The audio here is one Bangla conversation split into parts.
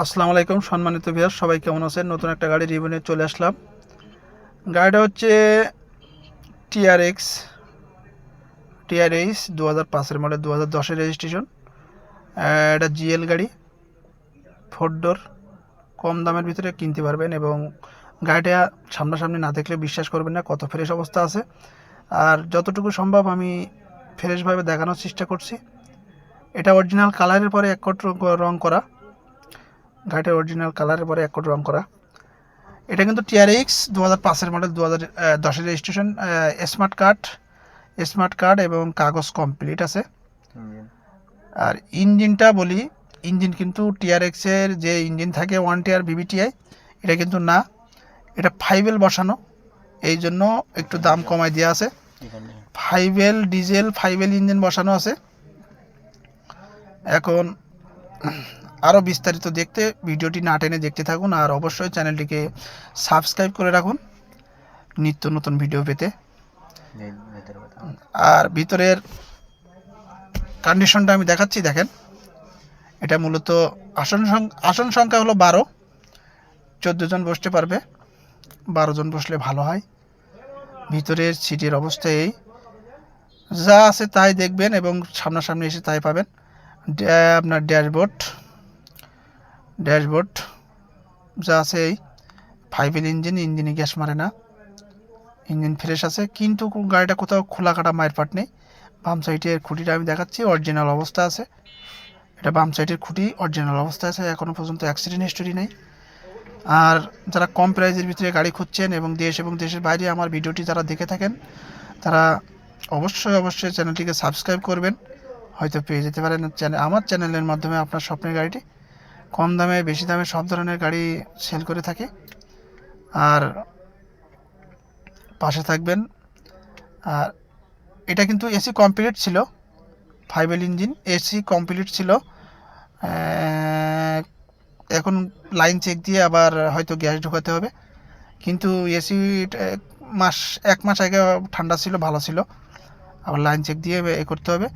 আসসালামু আলাইকুম সম্মানিত ভিউয়ার সবাই কেমন আছেন? নতুন একটা গাড়ি রিভিউ নিয়ে চলে আসলাম। গাড়িটা হচ্ছে টিআরএক্স টিআরএক্স দু হাজার পাঁচের মডেল দু হাজার দশের রেজিস্ট্রেশন এটা জিএল গাড়ি। ফোর ডোর কম দামের ভিতরে কিনতে পারবেন এবং গাড়িটা সামনাসামনি না দেখলে বিশ্বাস করবেন না কত ফ্রেশ অবস্থা আছে। আর যতটুকু সম্ভব আমি ফ্রেশভাবে দেখানোর চেষ্টা করছি। এটা অরিজিনাল কালারের পরে এক কোট রং করা। গাড়িটার অরিজিনাল কালারের পরে এক কোট রং করা। এটা কিন্তু টিআরএক্স দু হাজার পাঁচের মডেল দু হাজার দশের registration smart card smart card এবং কাগজ কমপ্লিট আছে। আর ইঞ্জিনটা বলি ইঞ্জিন কিন্তু টিআরএক্সের যে ইঞ্জিন থাকে ওয়ান টিআর বিবিটিআই এটা কিন্তু না। এটা ফাইভেল বসানো এই জন্য একটু দাম কমায় দেওয়া আছে। ফাইভেল ডিজেল ফাইভেল ইঞ্জিন বসানো আছে। এখন আরও বিস্তারিত দেখতে ভিডিওটি না টেনে দেখতে থাকুন আর অবশ্যই চ্যানেলটিকে সাবস্ক্রাইব করে রাখুন নিত্য নতুন ভিডিও পেতে। আর ভিতরের কন্ডিশনটা আমি দেখাচ্ছি দেখেন। এটা মূলত আসন আসন সংখ্যা হলো বারো। চোদ্দ জন বসতে পারবে। বারো জন বসলে ভালো হয়। ভিতরের সিটের অবস্থা এই। যা আছে তাই দেখবেন এবং সামনাসামনি এসে তাই পাবেন। আপনার ড্যাশবোর্ড। ড্যাশবোর্ড, যা আছে এই ফাইভেল ইঞ্জিন ইঞ্জিনে গ্যাস মারে না। ইঞ্জিন ফ্রেশ আছে, কিন্তু গাড়িটা কোথাও খোলা কাটা মায়ের পাট নেই। বাম সাইডের খুঁটিটা আমি দেখাচ্ছি অরিজিনাল অবস্থা আছে। এটা বাম সাইডের খুঁটি অরিজিনাল অবস্থা আছে এখনও পর্যন্ত অ্যাক্সিডেন্ট হিস্টোরি নেই। আর যারা কম প্রাইজের ভিতরে গাড়ি খুঁজছেন এবং দেশ এবং দেশের বাইরে আমার ভিডিওটি যারা দেখে থাকেন, তারা অবশ্যই অবশ্যই চ্যানেলটিকে সাবস্ক্রাইব করবেন। হয়তো পেয়ে যেতে পারেন চ্যানেল আমার চ্যানেলের মাধ্যমে আপনার স্বপ্নের গাড়িটি। কম দামে, বেশি দামে সব ধরনের গাড়ি সেল করে থাকে। আর পাশে থাকবেন, আর এটা কিন্তু এসি কমপ্লিট ছিল ফাইভেল ইঞ্জিন এসি কমপ্লিট ছিল। এখন লাইন চেক দিয়ে আবার হয়তো গ্যাস ঢোকাতে হবে। কিন্তু এসি মাস, এক মাস আগে ঠান্ডা ছিল, ভালো ছিল। আবার লাইন চেক দিয়ে এ করতে হবে।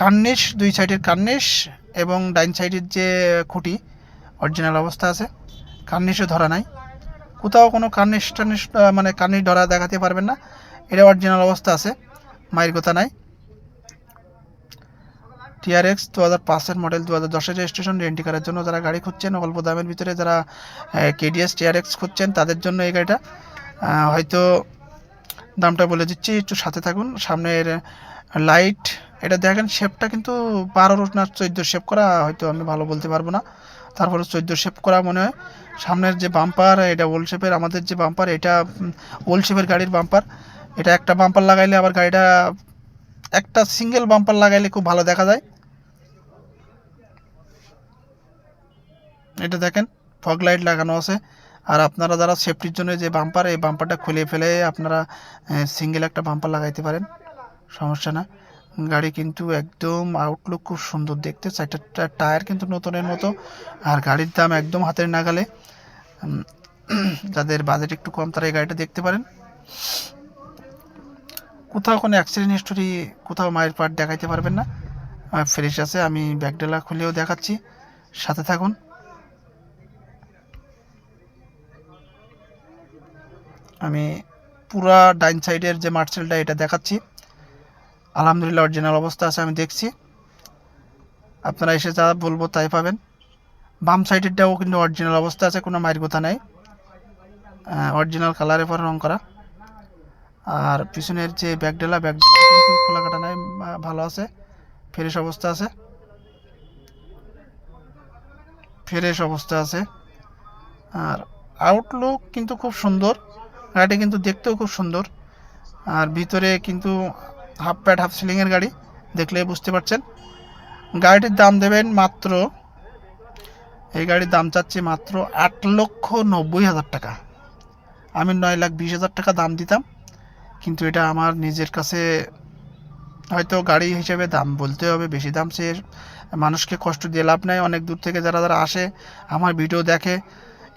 কার্নিশ দুই সাইডের কার্নিশ এবং ডাইন সাইডের যে খুঁটি অরিজিনাল অবস্থা আছে, কার্নিশও ধরা নাই। কোথাও কোনো কার্নিশ টার্নিশ মানে কার্নিশ ধরা দেখাতে পারবেন না। এটা অরিজিনাল অবস্থা আছে, মায়ের কথা নাই। টিআরএক্স দু হাজার পাঁচের মডেল দু হাজার দশের রেজিস্ট্রেশন রেন্টি কারের জন্য যারা গাড়ি খুঁজছেন, অল্প দামের ভিতরে যারা কেডিএস টিআরএক্স খুঁজছেন, তাদের জন্য এই গাড়িটা হয়তো দামটা বলে দিচ্ছি, একটু সাথে থাকুন। সামনের লাইট এটা দেখেন শেপটা কিন্তু বারো না চোদ্দ শেপ করা, হয়তো আমি ভালো বলতে পারব না। তারপরে চোদ্দ শেপ করা মনে হয়। সামনের যে বাম্পার এটা ওল শেপের আমাদের যে বাম্পার এটা ওল শেপের গাড়ির বাম্পার এটা একটা বাম্পার লাগাইলে আবার গাড়িটা, একটা সিঙ্গেল বাম্পার লাগাইলে খুব ভালো দেখা যায়। এটা দেখেন ফগ লাইট লাগানো আছে। আর আপনারা যারা সেফটির জন্য যে বাম্পার এই বাম্পারটা খুলে ফেলে আপনারা সিঙ্গেল একটা বাম্পার লাগাইতে পারেন। সমস্যা না। গাড়ি কিন্তু একদম আউটলুক খুব সুন্দর দেখতে। চারটা টায়ার কিন্তু নতুনের মতো। আর গাড়ির দাম একদম হাতের নাগালে। যাদের বাজেট একটু কম, তারা এই গাড়িটা দেখতে পারেন। কোথাও কোনো অ্যাক্সিডেন্ট হিস্টোরি কোথাও মায়ের পার্ট দেখাইতে পারবেন না। ফ্রেশ আছে, আমি ব্যাগডেলা খুলেও দেখাচ্ছি। সাথে থাকুন। আমি পুরা ডাইন সাইডের যে মার্সেলটা এটা দেখাচ্ছি। আলহামদুলিল্লাহ অরিজিনাল অবস্থা আছে, আমি দেখছি। আপনারা এসে যা বলব তাই পাবেন। বাম সাইডেরটাও কিন্তু অরিজিনাল অবস্থা আছে, কোনো মায়ের কথা নেই। অরিজিনাল কালারের পর রং করা। আর পিছনের যে ব্যাগডেলা ব্যাগডেলা কিন্তু খোলা কাটা নাই ভালো আছে। ফ্রেশ অবস্থা আছে। ফ্রেশ অবস্থা আছে। আর আউটলুক কিন্তু খুব সুন্দর। গাড়িটি কিন্তু দেখতেও খুব সুন্দর। আর ভিতরে কিন্তু হাফ প্যাড হাফ সিলিংয়ের গাড়ি দেখলে বুঝতে পারছেন। গাড়িটির দাম দেবেন মাত্র, এই গাড়ির দাম চাচ্ছি মাত্র আট লক্ষ নব্বই হাজার টাকা। আমি নয় লাখ বিশ হাজার টাকা দাম দিতাম, কিন্তু এটা আমার নিজের কাছে হয়তো গাড়ি হিসেবে দাম বলতে হবে, বেশি দাম সে মানুষকে কষ্ট দিয়ে লাভ নেয় অনেক দূর থেকে যারা যারা আসে, আমার ভিডিও দেখে,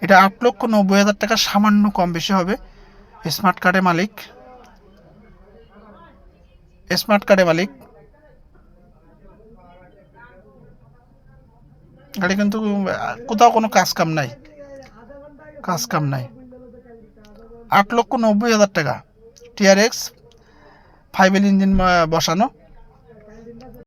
এটা আট লক্ষ নব্বই হাজার টাকা সামান্য কম বেশি হবে। স্মার্ট কার্ডে মালিক। স্মার্ট কার্ডে মালিক। গাড়ি কিন্তু, কোথাও কোনো কাজ কাম নাই। কাজ কাম নাই। আট লক্ষ নব্বই হাজার টাকা। টিআরএক্স ফাইভ ইঞ্জিন বসানো।